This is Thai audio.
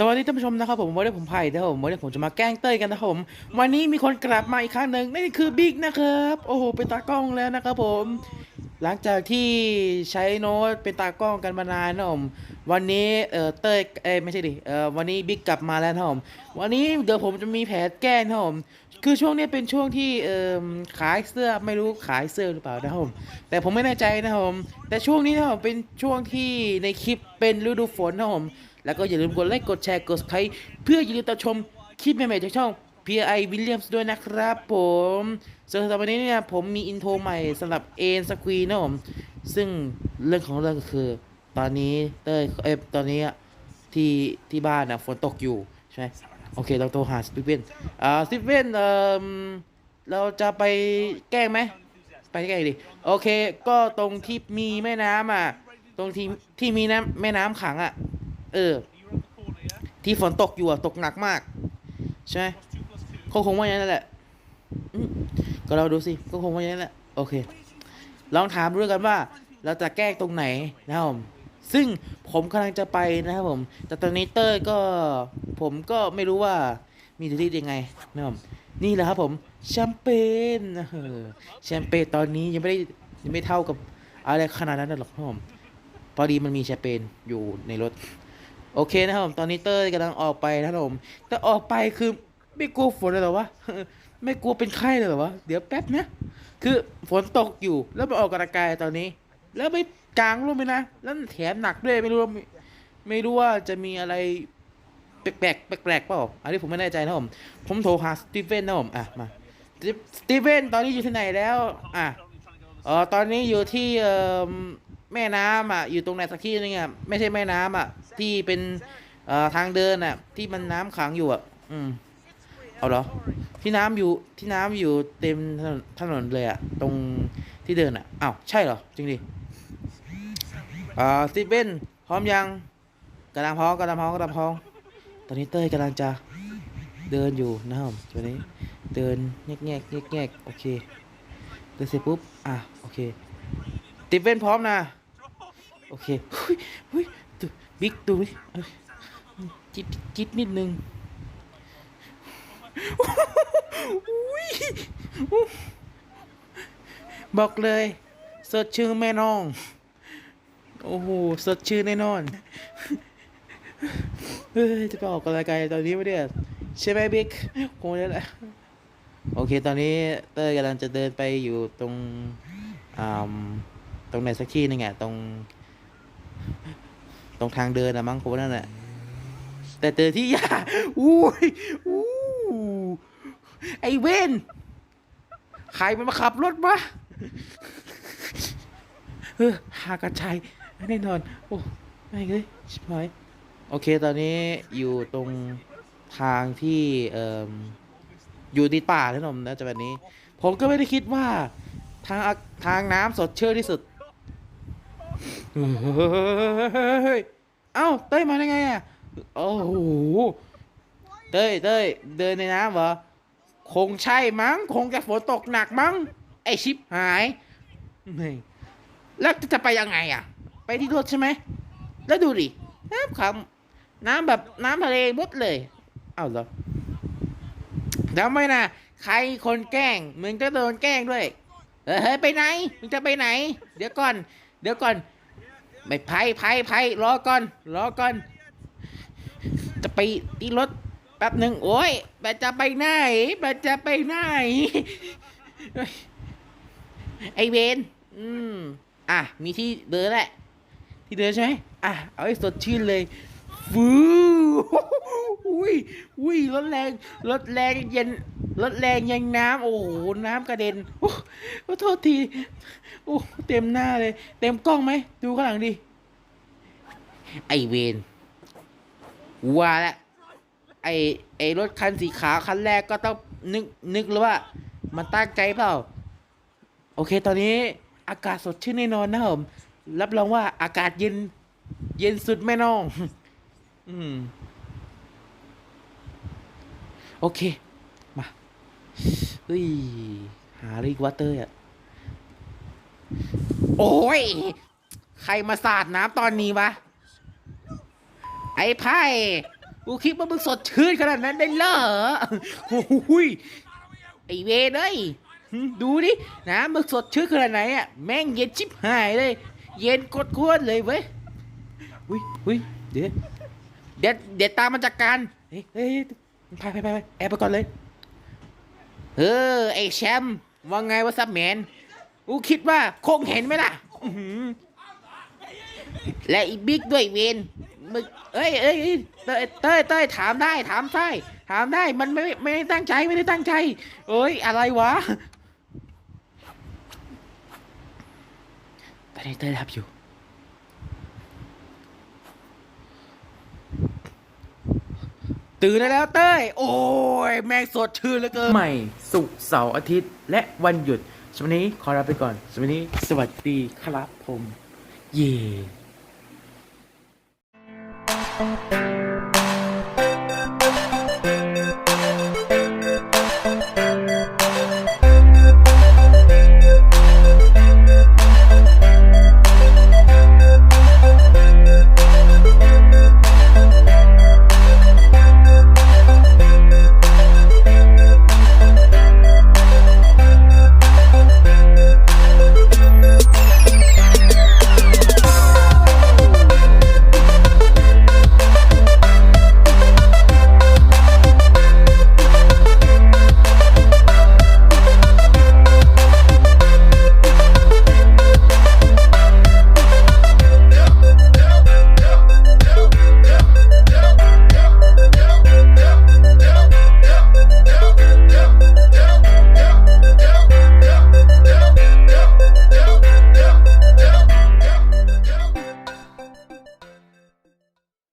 สวัสดีท่านผู้ชมนะครับผมวันนี้ผมไผ่นะครับผมวันนี้ผมจะมาแกล้งเต้ยกันนะครับผมวันนี้มีคนกลับมาอีกครั้งหนึ่งนั่นคือบิ๊กนะครับโอ้โหเป็นตากล้องแล้วนะครับผม หลังจากที่ใช้โน้ตเป็นตากล้องกันมานานนะผมวันนี้เอ่อเต้ยเอ้ไม่ใช่ดิเอ่อวันนี้บิ๊กกลับมาแล้วนะครับผมวันนี้เดี๋ยวผมจะมีแผนแกล้งนะครับผมคือช่วงนี้เป็นช่วงที่เอ่อขายเสื้อไม่รู้ขายเสื้อหรือเปล่านะครับผมแต่ผมไม่แน่ใจนะครับผมแต่ช่วงนี้นะครับผมเป็นช่วงที่ในคลิปเป็นฤดูฝนนะครับผม แล้วก็อย่าลืมกดไลค์กดแชร์กดไลค์เพื่ออย่าลืมติดชมคลิปใหม่ๆจากช่อง PI Williams ด้วยนะครับผมสำหรับวันนี้เนี่ยผมมีอินโทรใหม่สำหรับเอ็นสควีนะผม ซึ่งเรื่องของเรื่องก็คือ ตอนนี้เต้ยเอ้ยตอนนี้ที่ที่บ้านนะฝนตกอยู่ใช่ไหมโอเค เราโทรหาสตีเวนอ่าสตีเวนเอ่อเราจะไปแกล้งไหม ไปแกล้งดิ โอเค ก็ตรงที่มีแม่น้ำอะ ตรงที่ที่มีน้ำแม่น้ำขังอะ เออ ที่ฝนตกอยู่อะตกหนักมาก ใช่ไหมเขาคงว่าอย่างนั้นแหละก็เราดูสิ ก็คงว่าอย่างนั้นแหละ โอเค ลองถามดูด้วยกันว่า เราจะแก้ตรงไหนนะครับผมซึ่งผมกำลังจะไปนะครับผม แต่ตอนนี้เต้ยก็ ผมก็ไม่รู้ว่ามีทีที่ยังไงนะครับผมนี่แหละครับผมแชมเปญเออแชมเปญตอนนี้ยังไม่ได้ยังไม่เท่ากับอะไรขนาดนั้นหรอกครับผมพอดีมันมีแชมเปญอยู่ในรถ โอเคนะครับผมตอนนี้เต้ยกำลังออกไปนะครับผมแต่ออกไปคือไม่กลัวฝนเลยหรอวะไม่กลัวเป็นไข้เลยหรอวะเดี๋ยวแป๊บนะ คือฝนตกอยู่แล้วไปออกกำลังกายตอนนี้ แล้วไม่กลางร่มเลยนะ แล้วแถมหนักด้วยไม่รู้ว่าไม่รู้ว่าจะมีอะไรแปลกแปลกเปล่าอันนี้ผมไม่แน่ใจนะผมผมโทรหาสตีเฟนนะผมอะมาสตีเฟนตอนนี้อยู่ที่ไหนแล้ว อะเออตอนนี้อยู่ที่เอ่อ แม่น้ำอะอยู่ตรงไหนสักที่นึงอะไม่ใช่แม่น้ำอะ ที่เป็นเอ่อทางเดินอะ ที่มันน้ำขังอยู่อะ อืมเอาเหรอ ที่น้ำอยู่ที่น้ำอยู่เต็มถนนเลยอะ ตรงที่เดินอะอ้าวใช่เหรอจริงดิอ่าสตีเฟนพร้อมยังกำลังพร้อมกำลังพร้อมกำลังพร้อมตอนนี้เต้ยกำลังจะเดินอยู่นะครับตัวนี้เดินแงกแงกแงกแงกโอเคเดินเสร็จปุ๊บอะโอเคตีเฟนพร้อมนะ โอเคหุ้ยหุ้ยดูบิ๊กดูจิตจิตนิดนึงบอกเลย สดชื่อแม่น้อง โอ้โห สดชื่นแน่นอน เฮ้ย จะไปออกกำลังกายตอนนี้ไม่ได้ใช่ไหมบิ๊กคงได้แหละโอเค ตอนนี้เต้ยกำลังจะเดินไปอยู่ตรง อ่า ตรงไหนสักที่นึงอะ ตรง ตรงทางเดินอะมั้งผมว่านั่นแหละแต่เจอที่ยาอุ้ยอู้ไอเวนใครมันมาขับรถวะเออหากระชายแน่นอน โอ้ไม่เลยชิบหายโอเคตอนนี้อยู่ตรงทางที่เอ่ออยู่ติดป่าท่านผมนะจะแบบนี้ ผมก็ไม่ได้คิดว่า ทางทางน้ำสดชื่นที่สุด เฮ้ยเอ้าเต้ยมาได้ไงอะโอ้โหเต้ยเต้ยเดินในน้ำเหรอคงใช่มั้ง คงจะฝนตกหนักมั้ง ไอชิปหายไม่แล้วจะไปยังไงอะ ไปที่รถใช่ไหม แล้วดูดิ น้ำขำน้ำแบบน้ำทะเลมุดเลย เอ้าเหรอแล้วไม่นะใครคนแกล้ง มึงก็โดนแกล้งด้วย เฮ้ย ไปไหน มึงจะไปไหน เดี๋ยวก่อน เดี๋ยวก่อน ไม่ไพ่ไพ่ไพ่รอก่อน รอก่อน จะไปที่รถแป๊บหนึ่งโอ้ยแบบจะไปไหนแบบจะไปไหน ไอเวนอืม อะ มีที่เดินแหละ ที่เดินใช่ไหมอะ เอาให้สดชื่นเลยฟูอุ้ยอุ้ยรถแรงรถแรงเย็น รถแรงยังน้ำโอ้โหน้ำกระเด็นโอ้ขอโทษทีโอ้เต็มหน้าเลย เต็มกล้องไหมดูข้างหลังดิไอเวนว่าละไอไอรถคันสีขาวคันแรกก็ต้องนึกนึกแล้วว่า มันตั้งใจเปล่า โอเค ตอนนี้อากาศสดชื่นแน่นอนนะผมรับรองว่าอากาศเย็น เย็นสุดแม่น้อง อืม โอเค มา เฮ้ย หารีกวัตเตอร์อะ โอ้ย ใครมาสาดน้ำตอนนี้วะ ไอ้ไพ่กูคิดว่ามึงสดชื่นขนาดนั้นได้เหรอโอ้ยไอเวเอ้ยดูดิ น้ำมึงสดชื่นขนาดไหนอะ แม่งเย็นชิบหายเลย เย็นกดโคตรเลยเว้ยอุ้ยอุ้ยเดี๋ยวเดี๋ยวเดี๋ยวตามมาจัดการ เฮ้ยเฮ้ยไปไปไปไปแอบไปก่อนเลย เออ ไอแชมป์ว่าไงวะซับแมนกูคิดว่าคงเห็นไหมล่ะและอีบิ๊กด้วยเวนมึงเอ้ยเอ้ยเอ้ยเต้ยเต้ยเต้ยถามได้ถามได้ถามได้มันไม่ไม่ได้ตั้งใจไม่ได้ตั้งใจ เอ้ยอะไรวะตอนนี้เต้ยรับอยู่ ตื่นได้แล้วเต้ย โอ้ย แม่งสดชื่นเหลือเกิน ใหม่ สุกร์เสาร์อาทิตย์ และวันหยุดสวันนี้ขอลาไปก่อนสวันนี้ สวัสดีครับผม เย่